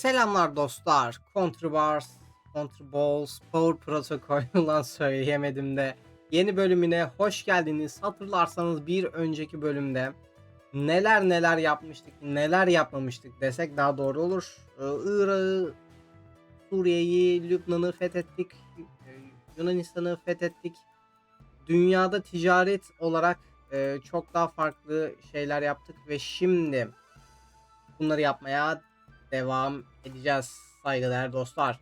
Selamlar dostlar. Contrabars, Contraballs, Power Protocol ulan söyleyemedim de. Yeni bölümüne hoş geldiniz. Hatırlarsanız bir önceki bölümde neler neler yapmıştık, neler yapmamıştık desek daha doğru olur. Ee, Irak'ı, Suriye'yi, Lübnan'ı fethettik. e, Yunanistan'ı fethettik. Dünyada ticaret olarak e, çok daha farklı şeyler yaptık ve şimdi bunları yapmaya devam edeceğiz saygıdeğer dostlar.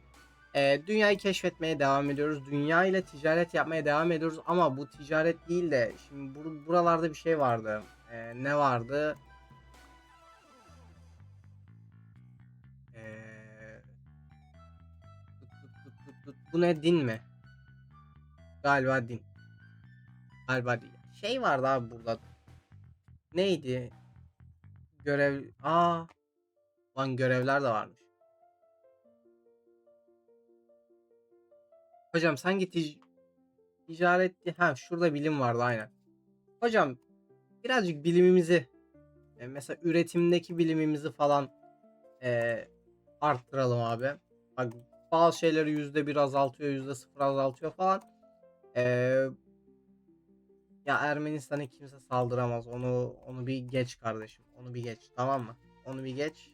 Ee, dünyayı keşfetmeye devam ediyoruz. Dünya ile ticaret yapmaya devam ediyoruz ama bu ticaret değil de şimdi bur- buralarda bir şey vardı. Ee, ne vardı? Ee. Bu ne din mi? Galiba din. Galiba değil. Şey vardı abi burada. Neydi? Görev... Aa, Lan görevler de varmış. Hocam sanki tic- ticaret ha şurada bilim vardı aynen. Hocam birazcık bilimimizi e, mesela üretimdeki bilimimizi falan e, arttıralım abi. Bak bazı şeyleri yüzde bir azaltıyor, yüzde sıfır azaltıyor falan. E, ya Ermenistan'a kimse saldıramaz. Onu onu bir geç kardeşim. Onu bir geç. Tamam mı? Onu bir geç.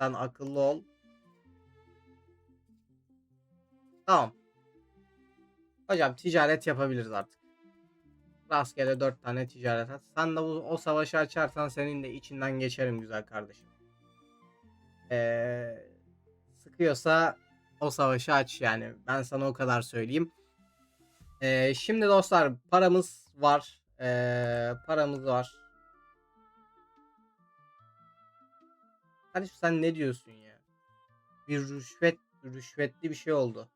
Sen akıllı ol. Tamam. Hocam ticaret yapabiliriz artık. Rastgele 4 tane ticaret at. Sen de bu, o savaşı açarsan senin de içinden geçerim güzel kardeşim. Ee, sıkıyorsa o savaşı aç yani. Ben sana o kadar söyleyeyim. Ee, şimdi dostlar paramız var. Ee, paramız var. Kardeşim sen ne diyorsun ya? Bir rüşvet, rüşvetli bir şey oldu.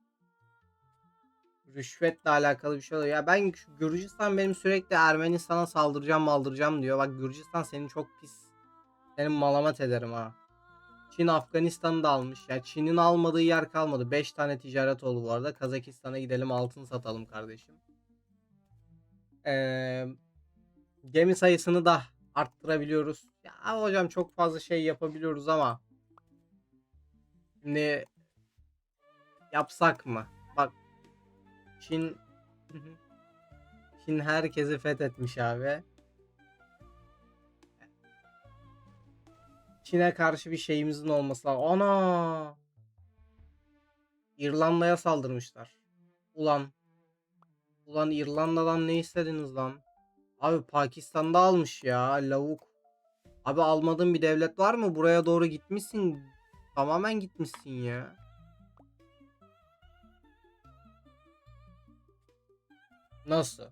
Rüşvetle alakalı bir şey oluyor. Ya ben şu Gürcistan benim sürekli Ermenistan'a saldıracağım maldıracağım diyor. Bak Gürcistan senin çok pis. Senin malamat ederim ha. Çin Afganistan'ı da almış. Ya Çin'in almadığı yer kalmadı. 5 tane ticaret oldu bu arada. Kazakistan'a gidelim altın satalım kardeşim. Ee, gemi sayısını da arttırabiliyoruz. Ya hocam çok fazla şey yapabiliyoruz ama şimdi yapsak mı? Çin Çin herkesi fethetmiş abi. Çin'e karşı bir şeyimizin olması lazım. Ana! İrlanda'ya saldırmışlar. Ulan. Ulan İrlanda'dan ne istediniz lan? Abi Pakistan'da almış ya lavuk. Abi almadığın bir devlet var mı? Buraya doğru gitmişsin. Tamamen gitmişsin ya. Nasıl?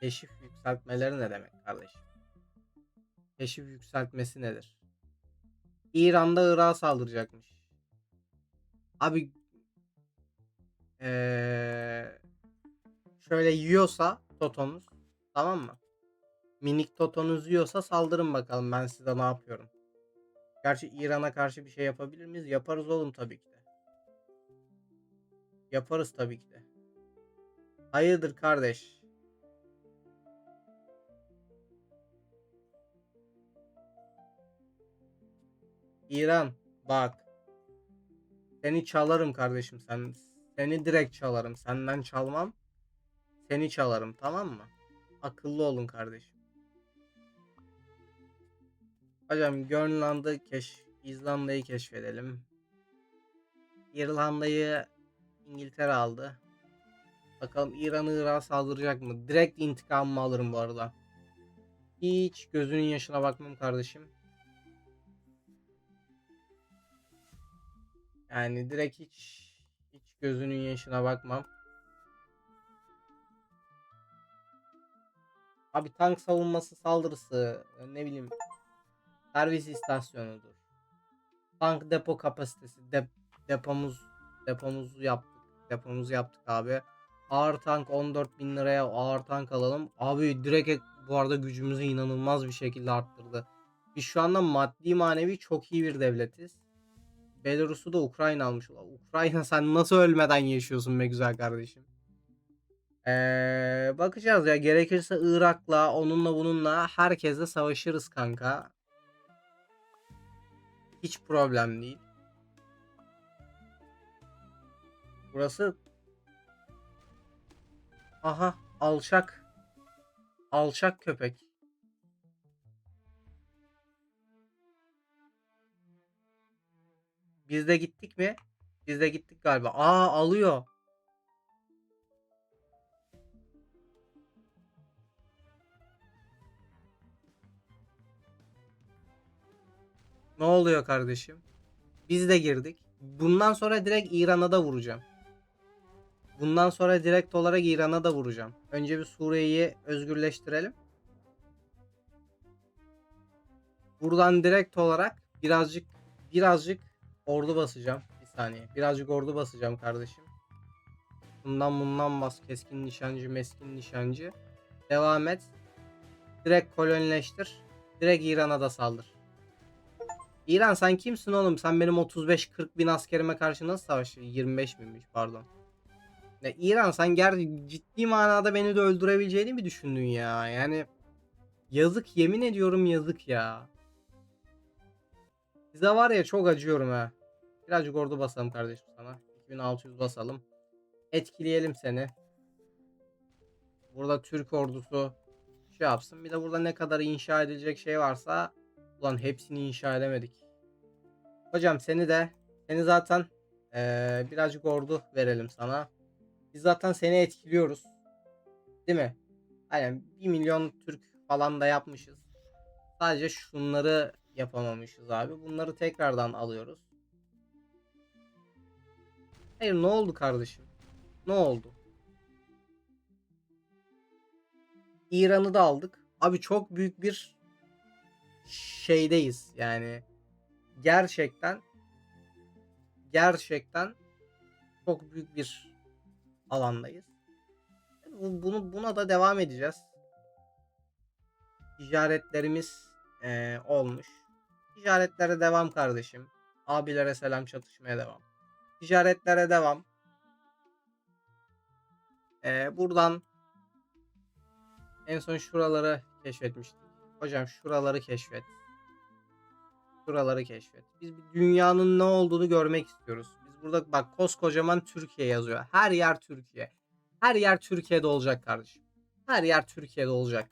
Keşif yükseltmeleri ne demek kardeşim? Keşif yükseltmesi nedir? İran'da Irak'a saldıracakmış. Abi ee, şöyle yiyorsa Totonuz tamam mı? Minik Totonuz yiyorsa saldırın bakalım ben size ne yapıyorum. Gerçi İran'a karşı bir şey yapabilir miyiz? Yaparız oğlum tabii ki de. Yaparız tabii ki de. Hayırdır kardeş? İran bak. Seni çalarım kardeşim sen. Seni direkt çalarım. Senden çalmam. Seni çalarım tamam mı? Akıllı olun kardeşim. Hocam Grönland'ı keş İzlanda'yı keşfedelim. İrlanda'yı İngiltere aldı. Bakalım İran Irak'a saldıracak mı? Direkt intikamımı alırım bu arada. Hiç gözünün yaşına bakmam kardeşim. Yani direkt hiç hiç gözünün yaşına bakmam. Abi tank savunması saldırısı ne bileyim servis istasyonudur. Tank depo kapasitesi dep depomuz depomuzu yaptık. Depomuzu yaptık abi. Ağır tank 14 bin liraya ağır tank alalım. Abi direkt bu arada gücümüzü inanılmaz bir şekilde arttırdı. Biz şu anda maddi manevi çok iyi bir devletiz. Belarus'u da Ukrayna almış. Ukrayna sen nasıl ölmeden yaşıyorsun be güzel kardeşim. Ee, bakacağız ya gerekirse Irak'la onunla bununla herkesle savaşırız kanka. Hiç problem değil. Burası Aha alçak. Alçak köpek. Biz de gittik mi? Biz de gittik galiba. Aa alıyor. Ne oluyor kardeşim? Biz de girdik. Bundan sonra direkt İran'a da vuracağım. Bundan sonra direkt olarak İran'a da vuracağım. Önce bir Suriye'yi özgürleştirelim. Buradan direkt olarak birazcık birazcık ordu basacağım. Bir saniye. Birazcık ordu basacağım kardeşim. Bundan bundan bas. Keskin nişancı, meskin nişancı. Devam et. Direkt kolonileştir. Direkt İran'a da saldır. İran sen kimsin oğlum? Sen benim 35-40 bin askerime karşı nasıl savaşıyorsun? 25 binmiş pardon. Ya İran sen ger ciddi manada beni de öldürebileceğini mi düşündün ya? Yani yazık yemin ediyorum yazık ya. Size var ya çok acıyorum ha. Birazcık ordu basalım kardeşim sana. 2600 basalım. Etkileyelim seni. Burada Türk ordusu şey yapsın. Bir de burada ne kadar inşa edilecek şey varsa ulan hepsini inşa edemedik. Hocam seni de seni zaten eee, birazcık ordu verelim sana. Biz zaten seni etkiliyoruz. Değil mi? Aynen 1 milyon Türk falan da yapmışız. Sadece şunları yapamamışız abi. Bunları tekrardan alıyoruz. Hayır ne oldu kardeşim? Ne oldu? İran'ı da aldık. Abi çok büyük bir şeydeyiz. Yani gerçekten gerçekten çok büyük bir alandayız. Bu- Bunu buna da devam edeceğiz. Ticaretlerimiz eee, olmuş. Ticaretlere devam kardeşim. Abilere selam çatışmaya devam. Ticaretlere devam. Eee, buradan en son şuraları keşfetmiştik. Hocam şuraları keşfet. Şuraları keşfet. Biz dünyanın ne olduğunu görmek istiyoruz. Burada bak koskocaman Türkiye yazıyor. Her yer Türkiye. Her yer Türkiye'de olacak kardeşim. Her yer Türkiye'de olacak.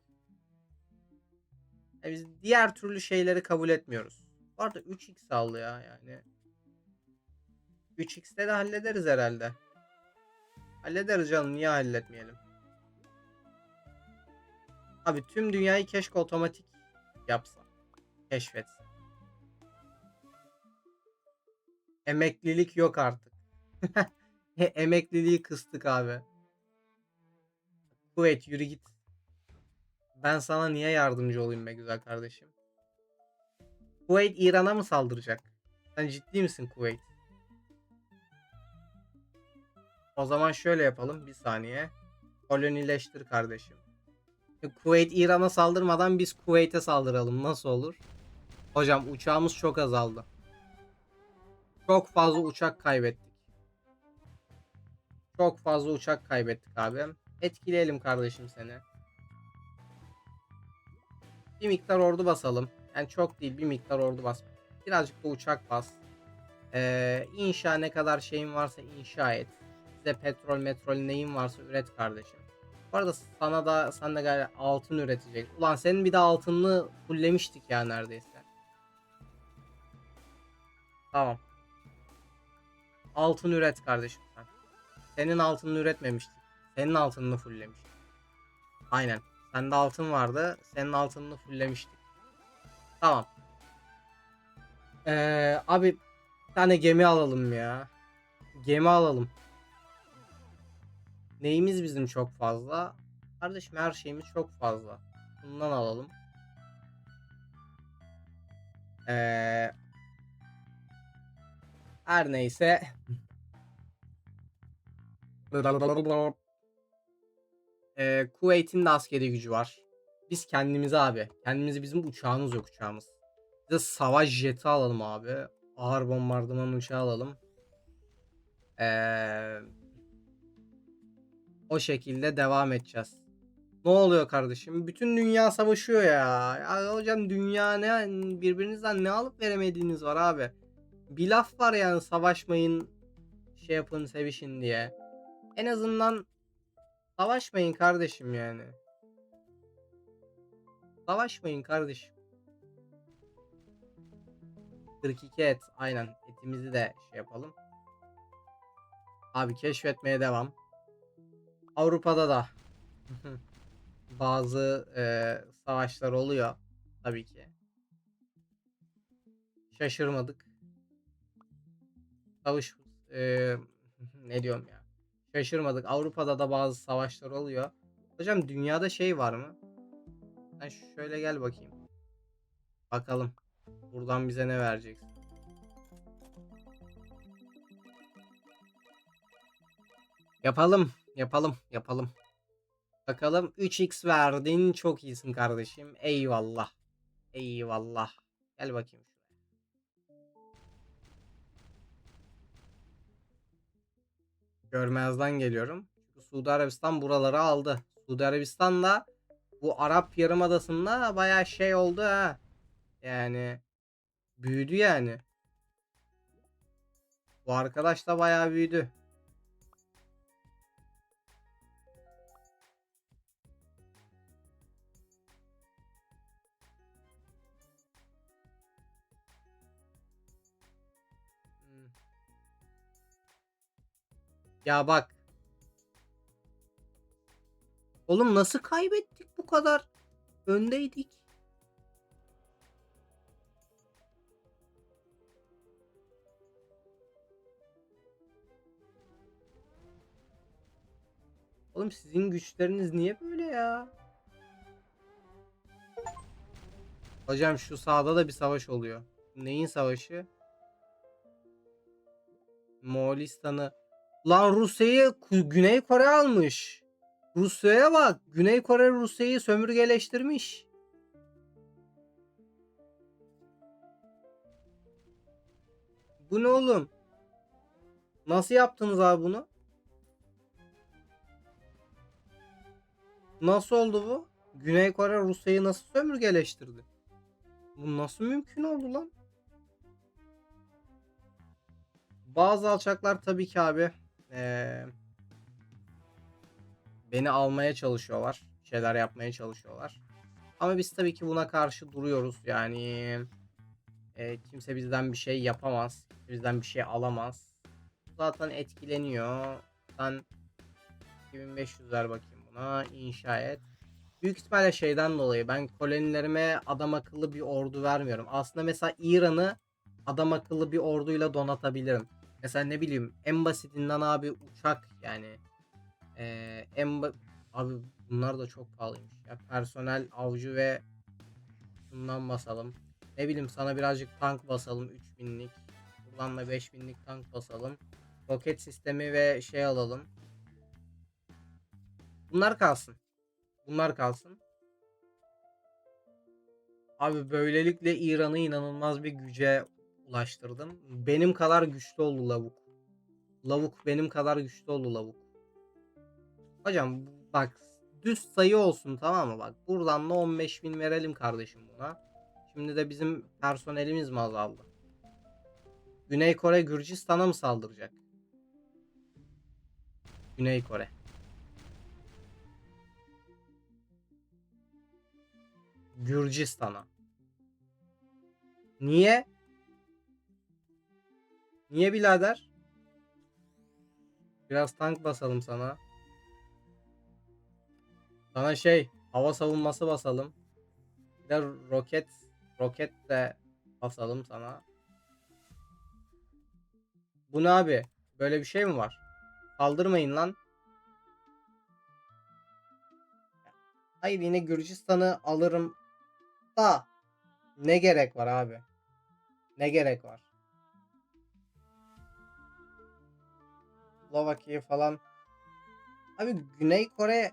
Ya biz diğer türlü şeyleri kabul etmiyoruz. Bu arada 3x aldı ya yani. 3x'te de hallederiz herhalde. Hallederiz canım niye halletmeyelim. Abi tüm dünyayı keşke otomatik yapsa. Keşfetse. Emeklilik yok artık. Emekliliği kıstık abi. Kuvvet yürü git. Ben sana niye yardımcı olayım be güzel kardeşim? Kuveyt İran'a mı saldıracak? Sen ciddi misin Kuveyt? O zaman şöyle yapalım bir saniye. Kolonileştir kardeşim. Kuveyt İran'a saldırmadan biz Kuveyt'e saldıralım. Nasıl olur? Hocam uçağımız çok azaldı. Çok fazla uçak kaybettik. Çok fazla uçak kaybettik abi. Etkileyelim kardeşim seni. Bir miktar ordu basalım. Yani çok değil bir miktar ordu bas. Birazcık da uçak bas. Ee, inşa ne kadar şeyin varsa inşa et. Size petrol metrol neyin varsa üret kardeşim. Bu arada sana da sen de galiba altın üretecek. Ulan senin bir de altınını fullemiştik ya neredeyse. Tamam. Altın üret kardeşim sen. Senin altınını üretmemiştik. Senin altınını fulllemiştik. Aynen. Sende altın vardı. Senin altınını fulllemiştik. Tamam. Ee, abi bir tane gemi alalım ya. Gemi alalım. Neyimiz bizim çok fazla? Kardeşim her şeyimiz çok fazla. Bundan alalım. Ee, her neyse. Ee, Kuveyt'in de askeri gücü var. Biz kendimize abi. Kendimize bizim uçağımız yok uçağımız. Bize savaş jeti alalım abi. Ağır bombardıman uçağı alalım. Ee, o şekilde devam edeceğiz. Ne oluyor kardeşim? Bütün dünya savaşıyor ya. Ya hocam dünya ne birbirinizden ne alıp veremediğiniz var abi. Bir laf var yani savaşmayın şey yapın sevişin diye. En azından savaşmayın kardeşim yani. Savaşmayın kardeşim. 42 et. Aynen. Etimizi de şey yapalım. Abi keşfetmeye devam. Avrupa'da da bazı eee, savaşlar oluyor. Tabii ki. Şaşırmadık. Savaş eee, ne diyorum ya. Şaşırmadık. Avrupa'da da bazı savaşlar oluyor. Hocam dünyada şey var mı? Sen şöyle gel bakayım. Bakalım. Buradan bize ne vereceksin? Yapalım, yapalım, yapalım. Bakalım 3x verdin. Çok iyisin kardeşim. Eyvallah. Eyvallah. Gel bakayım Görmezden geliyorum. Çünkü Suudi Arabistan buraları aldı. Suudi Arabistan da bu Arap Yarımadası'nda bayağı şey oldu ha. Yani büyüdü yani. Bu arkadaş da bayağı büyüdü. Ya bak. Oğlum nasıl kaybettik bu kadar? Öndeydik. Oğlum sizin güçleriniz niye böyle ya? Hocam şu sahada da bir savaş oluyor. Neyin savaşı? Moğolistan'ı. Lan Rusya'yı Güney Kore almış. Rusya'ya bak. Güney Kore Rusya'yı sömürgeleştirmiş. Bu ne oğlum? Nasıl yaptınız abi bunu? Nasıl oldu bu? Güney Kore Rusya'yı nasıl sömürgeleştirdi? Bu nasıl mümkün oldu lan? Bazı alçaklar tabii ki abi eee, beni almaya çalışıyorlar. Şeyler yapmaya çalışıyorlar. Ama biz tabii ki buna karşı duruyoruz. Yani eee, kimse bizden bir şey yapamaz. Bizden bir şey alamaz. Zaten etkileniyor. Ben 2500 ver bakayım buna. İnşa et. Büyük ihtimalle şeyden dolayı ben kolonilerime adam akıllı bir ordu vermiyorum. Aslında mesela İran'ı adam akıllı bir orduyla donatabilirim. Mesela ne bileyim en basitinden abi uçak yani eee, en ba- abi bunlar da çok pahalıymış ya personel avcı ve bundan basalım. Ne bileyim sana birazcık tank basalım 3000'lik. Buradan da 5000'lik tank basalım. Roket sistemi ve şey alalım. Bunlar kalsın. Bunlar kalsın. Abi böylelikle İran'ı inanılmaz bir güce ulaştırdım. Benim kadar güçlü oldu lavuk. Lavuk benim kadar güçlü oldu lavuk. Hocam bak düz sayı olsun tamam mı? Bak buradan da 15.000 verelim kardeşim buna. Şimdi de bizim personelimiz mi azaldı? Güney Kore Gürcistan'a mı saldıracak? Güney Kore. Gürcistan'a. Niye? Niye birader? Biraz tank basalım sana. Sana şey hava savunması basalım. Bir de roket roket de basalım sana. Bu ne abi? Böyle bir şey mi var? Kaldırmayın lan. Hayır yine Gürcistan'ı alırım da ne gerek var abi? Ne gerek var? Slovakya falan. Abi Güney Kore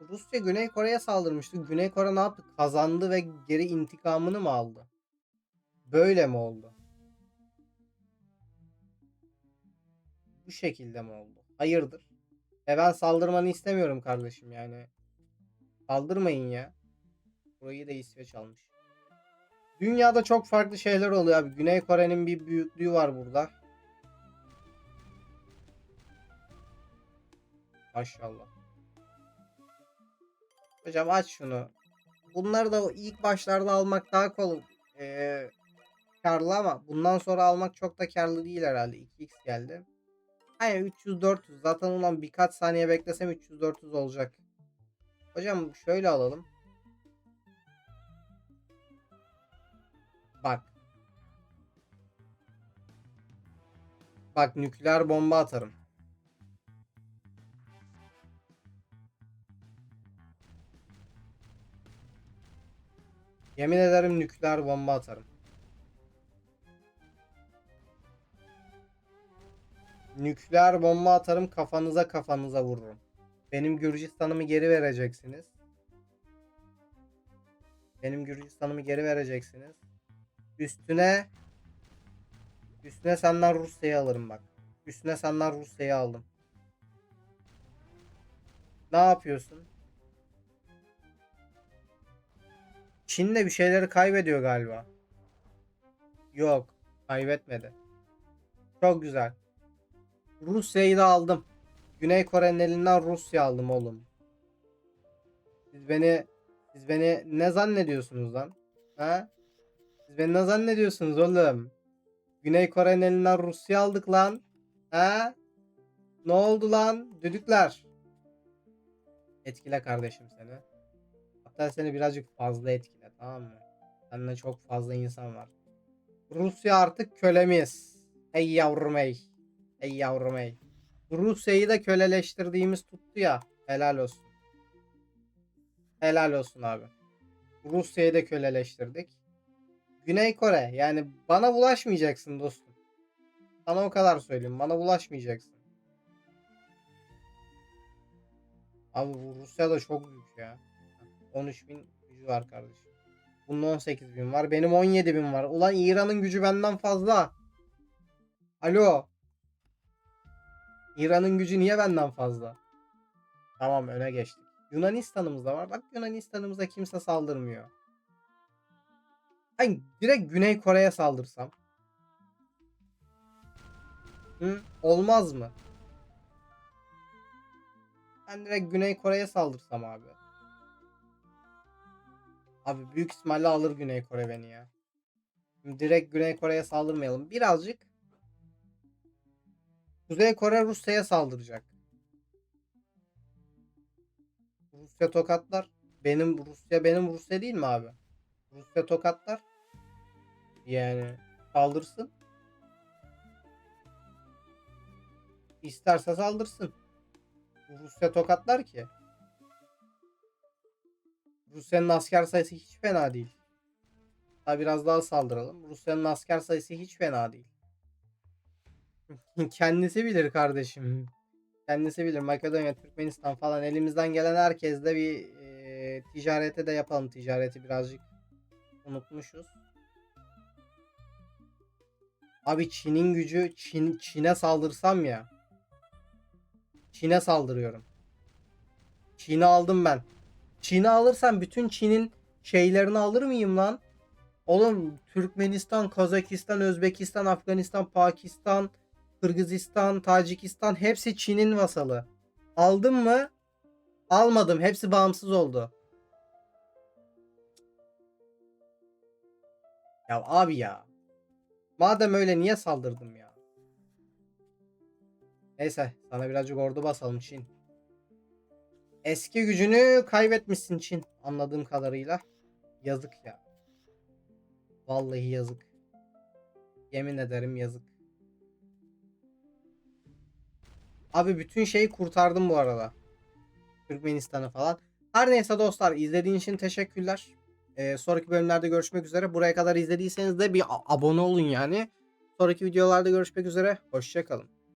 Rusya Güney Kore'ye saldırmıştı. Güney Kore ne yaptı? Kazandı ve geri intikamını mı aldı? Böyle mi oldu? Bu şekilde mi oldu? Hayırdır? E ben saldırmanı istemiyorum kardeşim yani. Saldırmayın ya. Burayı da İsveç almış. Dünyada çok farklı şeyler oluyor abi. Güney Kore'nin bir büyüklüğü var burada. Maşallah. Hocam aç şunu. Bunları da ilk başlarda almak daha kolay. Ee, karlı ama bundan sonra almak çok da karlı değil herhalde. 2x geldi. Aynen 300-400. Zaten ulan birkaç saniye beklesem 300-400 olacak. Hocam şöyle alalım. Bak. Bak nükleer bomba atarım. Yemin ederim nükleer bomba atarım. Nükleer bomba atarım kafanıza kafanıza vururum. Benim Gürcistan'ımı geri vereceksiniz. Benim Gürcistan'ımı geri vereceksiniz. Üstüne Üstüne senden Rusya'yı alırım bak. Üstüne senden Rusya'yı aldım. Ne yapıyorsun? Çin de bir şeyleri kaybediyor galiba. Yok. Kaybetmedi. Çok güzel. Rusya'yı da aldım. Güney Kore'nin elinden Rusya aldım oğlum. Siz beni siz beni ne zannediyorsunuz lan? Ha? Siz beni ne zannediyorsunuz oğlum? Güney Kore'nin elinden Rusya aldık lan. Ha? Ne oldu lan? Düdükler. Etkile kardeşim seni. Hatta seni birazcık fazla etkile tamam mı? Sende çok fazla insan var. Rusya artık kölemiz. Ey yavrum ey. Ey yavrum ey. Rusya'yı da köleleştirdiğimiz tuttu ya. Helal olsun. Helal olsun abi. Rusya'yı da köleleştirdik. Güney Kore yani bana bulaşmayacaksın dostum. Sana o kadar söyleyeyim. Bana bulaşmayacaksın. Abi bu Rusya da çok büyük ya. 13 bin gücü var kardeşim. Bunun 18 bin var. Benim 17 bin var. Ulan İran'ın gücü benden fazla. Alo. İran'ın gücü niye benden fazla? Tamam öne geçtik. Yunanistan'ımız da var. Bak Yunanistan'ımıza kimse saldırmıyor. Hani direkt Güney Kore'ye saldırsam. Hı? Olmaz mı? Ben direkt Güney Kore'ye saldırsam abi. Abi büyük ihtimalle alır Güney Kore beni ya. Direkt Güney Kore'ye saldırmayalım. Birazcık Kuzey Kore Rusya'ya saldıracak. Rusya tokatlar. Benim Rusya benim Rusya değil mi abi? Rusya tokatlar. Yani saldırsın. İsterse saldırsın. Rusya tokatlar ki. Rusya'nın asker sayısı hiç fena değil. Daha biraz daha saldıralım. Rusya'nın asker sayısı hiç fena değil. Kendisi bilir kardeşim. Kendisi bilir. Makedonya, Türkmenistan falan elimizden gelen herkesle bir e, ticarete de yapalım. Ticareti birazcık unutmuşuz. Abi Çin'in gücü Çin Çin'e saldırsam ya. Çin'e saldırıyorum. Çin'i aldım ben. Çin'i alırsam bütün Çin'in şeylerini alır mıyım lan? Oğlum Türkmenistan, Kazakistan, Özbekistan, Afganistan, Pakistan, Kırgızistan, Tacikistan hepsi Çin'in vasalı. Aldım mı? Almadım. Hepsi bağımsız oldu. Ya abi ya. Madem öyle niye saldırdım ya? Neyse sana birazcık ordu basalım Çin. Eski gücünü kaybetmişsin Çin anladığım kadarıyla. Yazık ya. Vallahi yazık. Yemin ederim yazık. Abi bütün şeyi kurtardım bu arada. Türkmenistan'ı falan. Her neyse dostlar izlediğin için teşekkürler. Ee, sonraki bölümlerde görüşmek üzere. Buraya kadar izlediyseniz de bir abone olun yani. Sonraki videolarda görüşmek üzere. Hoşçakalın.